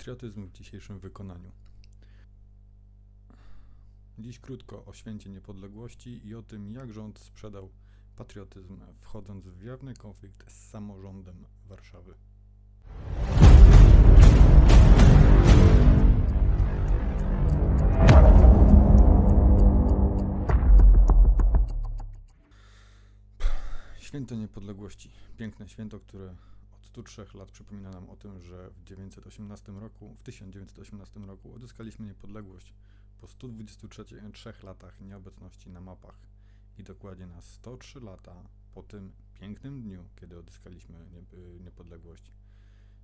Patriotyzm w dzisiejszym wykonaniu. Dziś krótko o święcie niepodległości i o tym, jak rząd sprzedał patriotyzm, wchodząc w jawny konflikt z samorządem Warszawy. Święto Niepodległości. Piękne święto, które 103 lat przypomina nam o tym, że w 918 roku, w 1918 roku odzyskaliśmy niepodległość po 123 latach nieobecności na mapach i dokładnie na 103 lata po tym pięknym dniu, kiedy odzyskaliśmy y, niepodległość,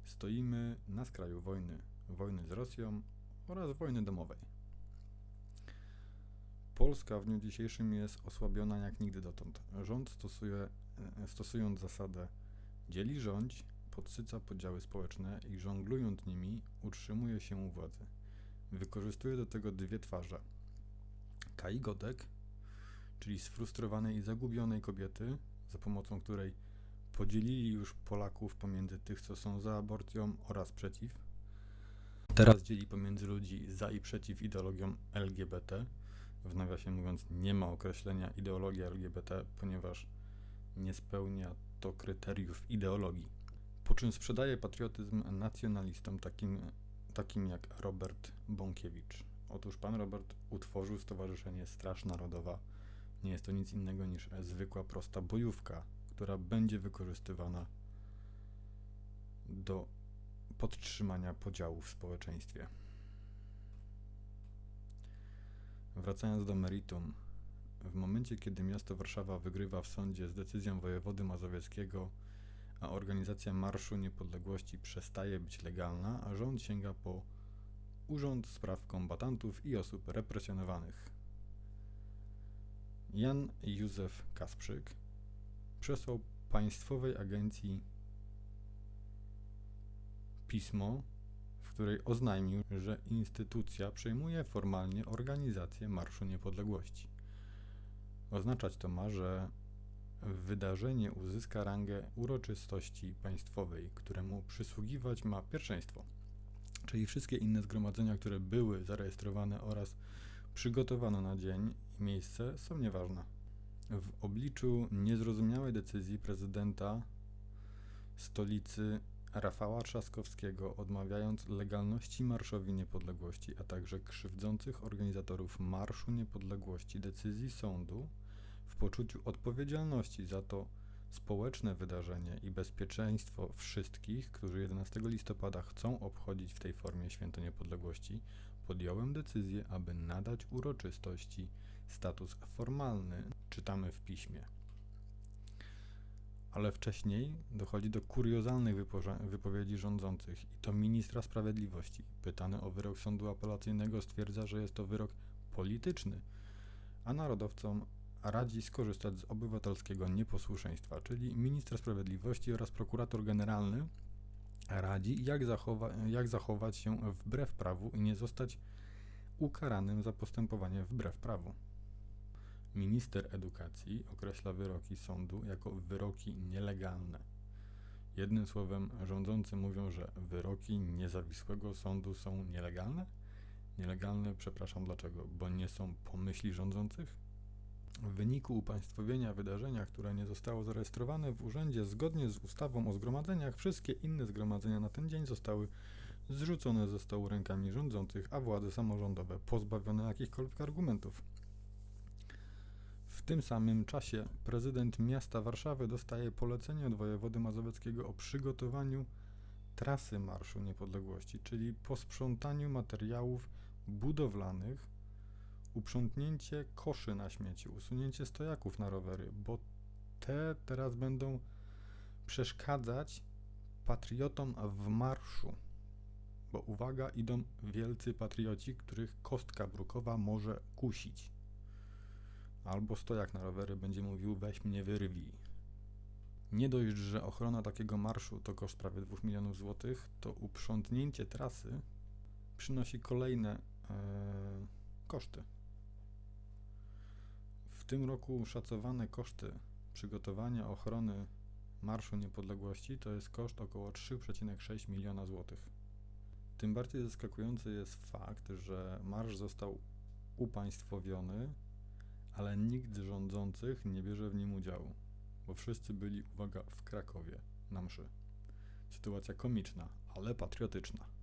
stoimy na skraju wojny, wojny z Rosją oraz wojny domowej. Polska w dniu dzisiejszym jest osłabiona jak nigdy dotąd. Rząd stosuje, e, stosując zasadę dzieli rządź, podsyca podziały społeczne i żonglując nimi utrzymuje się u władzy. Wykorzystuje do tego dwie twarze. Kai Godek, czyli sfrustrowanej i zagubionej kobiety, za pomocą której podzielili już Polaków pomiędzy tych, co są za aborcją oraz przeciw. Teraz dzieli pomiędzy ludzi za i przeciw ideologią LGBT. W nawiasie mówiąc, nie ma określenia ideologia LGBT, ponieważ nie spełnia to kryteriów ideologii. Po czym sprzedaje patriotyzm nacjonalistom takim, takim jak Robert Bąkiewicz. Otóż pan Robert utworzył Stowarzyszenie Straż Narodowa. Nie jest to nic innego niż zwykła, prosta bojówka, która będzie wykorzystywana do podtrzymania podziałów w społeczeństwie. Wracając do meritum, w momencie, kiedy miasto Warszawa wygrywa w sądzie z decyzją wojewody mazowieckiego, a organizacja Marszu Niepodległości przestaje być legalna, a rząd sięga po Urząd Spraw Kombatantów i Osób Represjonowanych. Jan Józef Kasprzyk przesłał Państwowej Agencji pismo, w której oznajmił, że instytucja przejmuje formalnie organizację Marszu Niepodległości. Oznaczać to ma, że wydarzenie uzyska rangę uroczystości państwowej, któremu przysługiwać ma pierwszeństwo. Czyli wszystkie inne zgromadzenia, które były zarejestrowane oraz przygotowano na dzień i miejsce, są nieważne. W obliczu niezrozumiałej decyzji prezydenta stolicy Rafała Trzaskowskiego, odmawiając legalności Marszowi Niepodległości, a także krzywdzących organizatorów Marszu Niepodległości decyzji sądu, w poczuciu odpowiedzialności za to społeczne wydarzenie i bezpieczeństwo wszystkich, którzy 11 listopada chcą obchodzić w tej formie Święto Niepodległości, podjąłem decyzję, aby nadać uroczystości status formalny, czytamy w piśmie. Ale wcześniej dochodzi do kuriozalnych wypowiedzi rządzących i to ministra sprawiedliwości. Pytany o wyrok sądu apelacyjnego stwierdza, że jest to wyrok polityczny, a narodowcom radzi skorzystać z obywatelskiego nieposłuszeństwa, czyli minister sprawiedliwości oraz prokurator generalny radzi, jak, zachowa- jak zachować się wbrew prawu i nie zostać ukaranym za postępowanie wbrew prawu. Minister edukacji określa wyroki sądu jako wyroki nielegalne. Jednym słowem, rządzący mówią, że wyroki niezawisłego sądu są nielegalne? Nielegalne, przepraszam, dlaczego? Bo nie są pomyśli rządzących? W wyniku upaństwowienia wydarzenia, które nie zostało zarejestrowane w urzędzie zgodnie z ustawą o zgromadzeniach, wszystkie inne zgromadzenia na ten dzień zostały zrzucone ze stołu rękami rządzących, a władze samorządowe pozbawione jakichkolwiek argumentów. W tym samym czasie prezydent miasta Warszawy dostaje polecenie od wojewody mazowieckiego o przygotowaniu trasy Marszu Niepodległości, czyli posprzątaniu materiałów budowlanych, uprzątnięcie koszy na śmieci, usunięcie stojaków na rowery, bo te teraz będą przeszkadzać patriotom w marszu. Bo uwaga, idą wielcy patrioci, których kostka brukowa może kusić. Albo stojak na rowery będzie mówił: weź mnie wyrwij. Nie dość, że ochrona takiego marszu to koszt prawie 2 milionów złotych, to uprzątnięcie trasy przynosi kolejne e, koszty. Tym roku szacowane koszty przygotowania ochrony Marszu Niepodległości to jest koszt około 3,6 miliona złotych. Tym bardziej zaskakujący jest fakt, że marsz został upaństwowiony, ale nikt z rządzących nie bierze w nim udziału, bo wszyscy byli, uwaga, w Krakowie na mszy. Sytuacja komiczna, ale patriotyczna.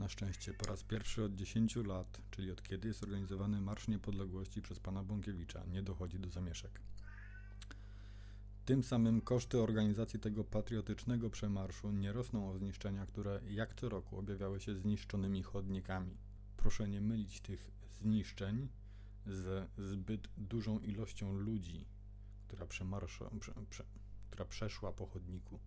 Na szczęście po raz pierwszy od 10 lat, czyli od kiedy jest organizowany Marsz Niepodległości przez pana Bąkiewicza, nie dochodzi do zamieszek. Tym samym koszty organizacji tego patriotycznego przemarszu nie rosną o zniszczenia, które jak co roku objawiały się zniszczonymi chodnikami. Proszę nie mylić tych zniszczeń z zbyt dużą ilością ludzi, która, prze, prze, która przeszła po chodniku.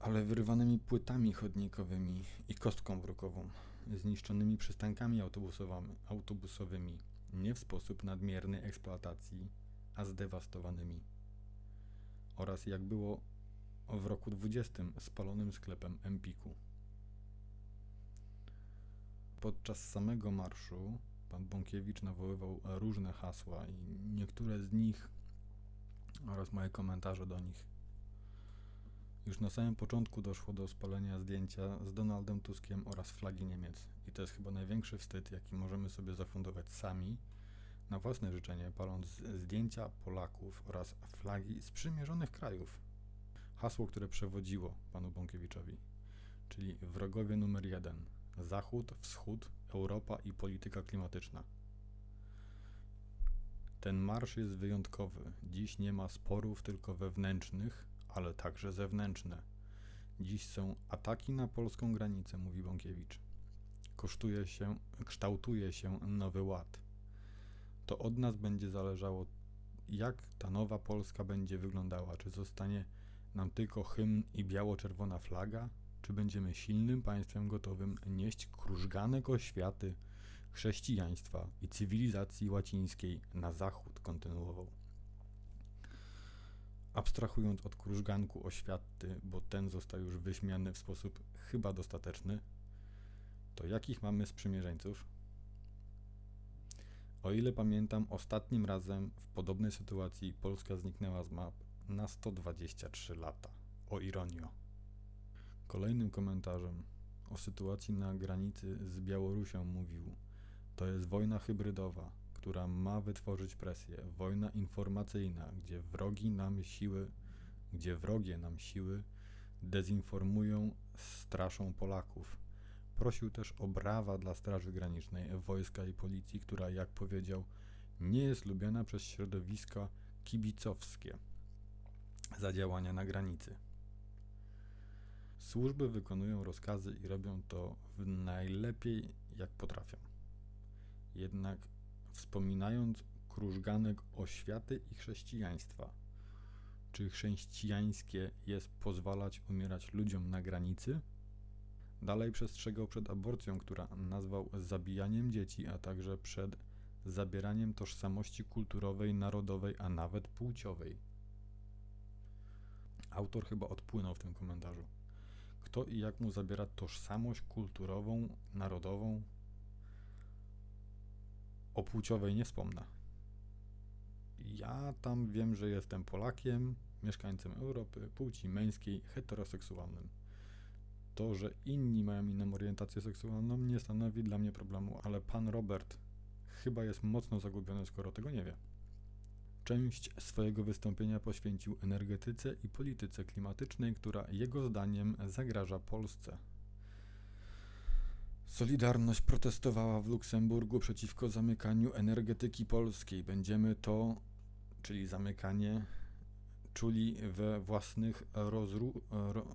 Ale wyrywanymi płytami chodnikowymi i kostką brukową, zniszczonymi przystankami autobusowymi, autobusowymi, nie w sposób nadmiernej eksploatacji, a zdewastowanymi. Oraz jak było w roku 20 spalonym sklepem Empiku. Podczas samego marszu pan Bąkiewicz nawoływał różne hasła i niektóre z nich oraz moje komentarze do nich już na samym początku doszło do spalenia zdjęcia z Donaldem Tuskiem oraz flagi Niemiec. I to jest chyba największy wstyd, jaki możemy sobie zafundować sami, na własne życzenie, paląc zdjęcia Polaków oraz flagi sprzymierzonych krajów. Hasło, które przewodziło panu Bąkiewiczowi, czyli wrogowie numer jeden: Zachód, Wschód, Europa i polityka klimatyczna. Ten marsz jest wyjątkowy. Dziś nie ma sporów tylko wewnętrznych, ale także zewnętrzne. Dziś są ataki na polską granicę, mówi Bąkiewicz. Kosztuje się, kształtuje się nowy ład. To od nas będzie zależało, jak ta nowa Polska będzie wyglądała. Czy zostanie nam tylko hymn i biało-czerwona flaga, czy będziemy silnym państwem gotowym nieść krużganek oświaty, chrześcijaństwa i cywilizacji łacińskiej na zachód, kontynuował abstrahując od krużganku oświaty, bo ten został już wyśmiany w sposób chyba dostateczny, to jakich mamy sprzymierzeńców? O ile pamiętam, ostatnim razem w podobnej sytuacji Polska zniknęła z map na 123 lata. O ironio. Kolejnym komentarzem o sytuacji na granicy z Białorusią mówił: To jest wojna hybrydowa która ma wytworzyć presję, wojna informacyjna, gdzie wrogi nam siły, gdzie wrogie nam siły dezinformują, straszą Polaków. Prosił też o brawa dla Straży Granicznej, wojska i policji, która, jak powiedział, nie jest lubiana przez środowiska kibicowskie za działania na granicy. Służby wykonują rozkazy i robią to najlepiej jak potrafią. Jednak wspominając krużganek oświaty i chrześcijaństwa. Czy chrześcijańskie jest pozwalać umierać ludziom na granicy? Dalej przestrzegał przed aborcją, która nazwał zabijaniem dzieci, a także przed zabieraniem tożsamości kulturowej, narodowej, a nawet płciowej. Autor chyba odpłynął w tym komentarzu. Kto i jak mu zabiera tożsamość kulturową, narodową, o płciowej nie wspomnę. Ja tam wiem, że jestem Polakiem, mieszkańcem Europy, płci męskiej, heteroseksualnym. To, że inni mają inną orientację seksualną, nie stanowi dla mnie problemu, ale pan Robert chyba jest mocno zagubiony, skoro tego nie wie. Część swojego wystąpienia poświęcił energetyce i polityce klimatycznej, która jego zdaniem zagraża Polsce. Solidarność protestowała w Luksemburgu przeciwko zamykaniu energetyki polskiej. Będziemy to, czyli zamykanie, czuli we własnych, rozru, ro,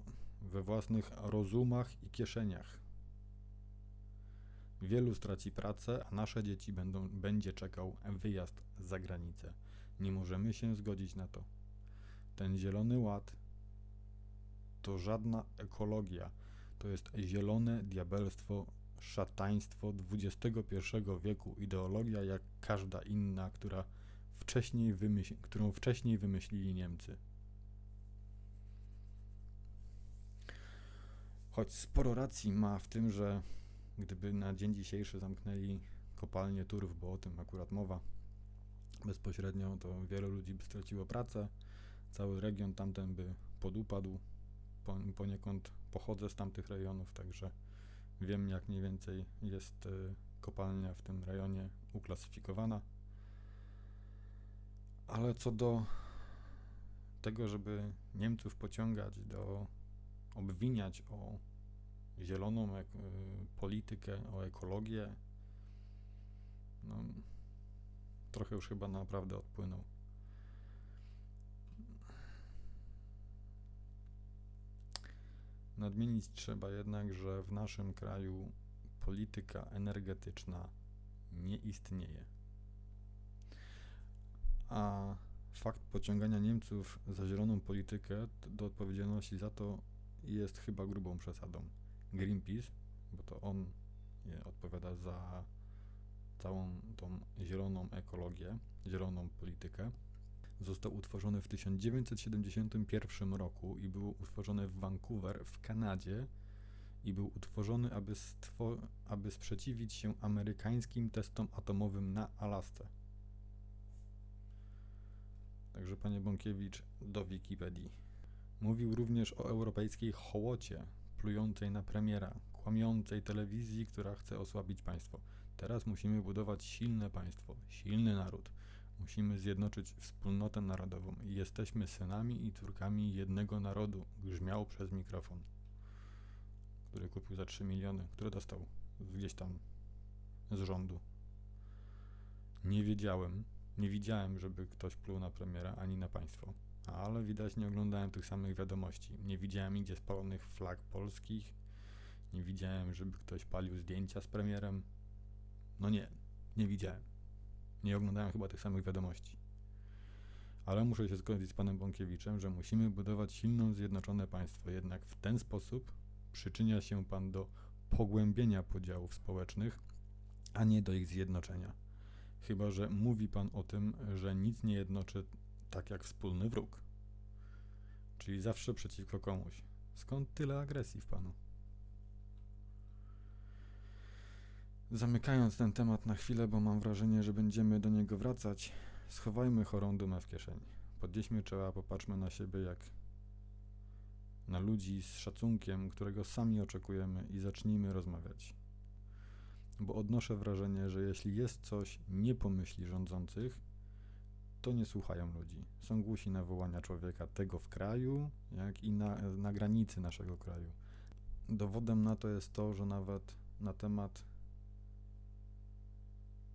we własnych rozumach i kieszeniach. Wielu straci pracę, a nasze dzieci będą, będzie czekał wyjazd za granicę. Nie możemy się zgodzić na to. Ten zielony ład to żadna ekologia, to jest zielone diabelstwo szataństwo XXI wieku, ideologia jak każda inna, która wcześniej wymyśl, którą wcześniej wymyślili Niemcy. Choć sporo racji ma w tym, że gdyby na dzień dzisiejszy zamknęli kopalnię Turów, bo o tym akurat mowa bezpośrednio, to wiele ludzi by straciło pracę, cały region tamten by podupadł, po, poniekąd pochodzę z tamtych rejonów, także wiem jak mniej więcej jest y, kopalnia w tym rejonie uklasyfikowana. Ale co do tego, żeby Niemców pociągać do obwiniać o zieloną y, politykę, o ekologię, no, trochę już chyba naprawdę odpłynął. Nadmienić trzeba jednak, że w naszym kraju polityka energetyczna nie istnieje. A fakt pociągania Niemców za zieloną politykę do odpowiedzialności za to jest chyba grubą przesadą. Greenpeace, bo to on je odpowiada za całą tą zieloną ekologię, zieloną politykę, został utworzony w 1971 roku i był utworzony w Vancouver w Kanadzie i był utworzony, aby, aby sprzeciwić się amerykańskim testom atomowym na Alasce. Także panie Bąkiewicz do Wikipedii. Mówił również o europejskiej hołocie, plującej na premiera, kłamiącej telewizji, która chce osłabić państwo. Teraz musimy budować silne państwo, silny naród. Musimy zjednoczyć wspólnotę narodową. Jesteśmy synami i córkami jednego narodu, grzmiał przez mikrofon, który kupił za 3 miliony, które dostał gdzieś tam z rządu. Nie wiedziałem, nie widziałem, żeby ktoś pluł na premiera ani na państwo. Ale widać nie oglądałem tych samych wiadomości. Nie widziałem nigdzie spalonych flag polskich. Nie widziałem, żeby ktoś palił zdjęcia z premierem. No nie, nie widziałem. Nie oglądałem chyba tych samych wiadomości. Ale muszę się zgodzić z panem Bąkiewiczem, że musimy budować silną, zjednoczone państwo. Jednak w ten sposób przyczynia się pan do pogłębienia podziałów społecznych, a nie do ich zjednoczenia. Chyba, że mówi pan o tym, że nic nie jednoczy tak jak wspólny wróg. Czyli zawsze przeciwko komuś. Skąd tyle agresji w panu? Zamykając ten temat na chwilę, bo mam wrażenie, że będziemy do niego wracać, schowajmy chorą dumę w kieszeni. Podnieśmy czoła, popatrzmy na siebie jak na ludzi z szacunkiem, którego sami oczekujemy i zacznijmy rozmawiać. Bo odnoszę wrażenie, że jeśli jest coś nie po myśli rządzących, to nie słuchają ludzi. Są głusi na wołania człowieka tego w kraju, jak i na, na granicy naszego kraju. Dowodem na to jest to, że nawet na temat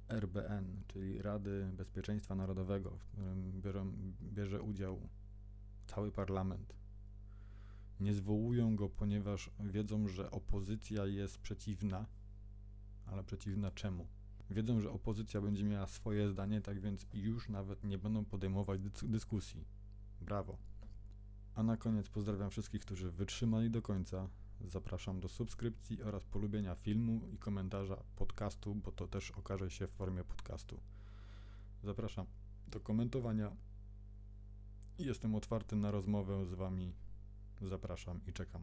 RBN, czyli Rady Bezpieczeństwa Narodowego, w którym biorą, bierze udział cały parlament. Nie zwołują go, ponieważ wiedzą, że opozycja jest przeciwna, ale przeciwna czemu? Wiedzą, że opozycja będzie miała swoje zdanie, tak więc już nawet nie będą podejmować dys- dyskusji. Brawo. A na koniec pozdrawiam wszystkich, którzy wytrzymali do końca. Zapraszam do subskrypcji oraz polubienia filmu i komentarza podcastu, bo to też okaże się w formie podcastu. Zapraszam do komentowania. Jestem otwarty na rozmowę z Wami. Zapraszam i czekam.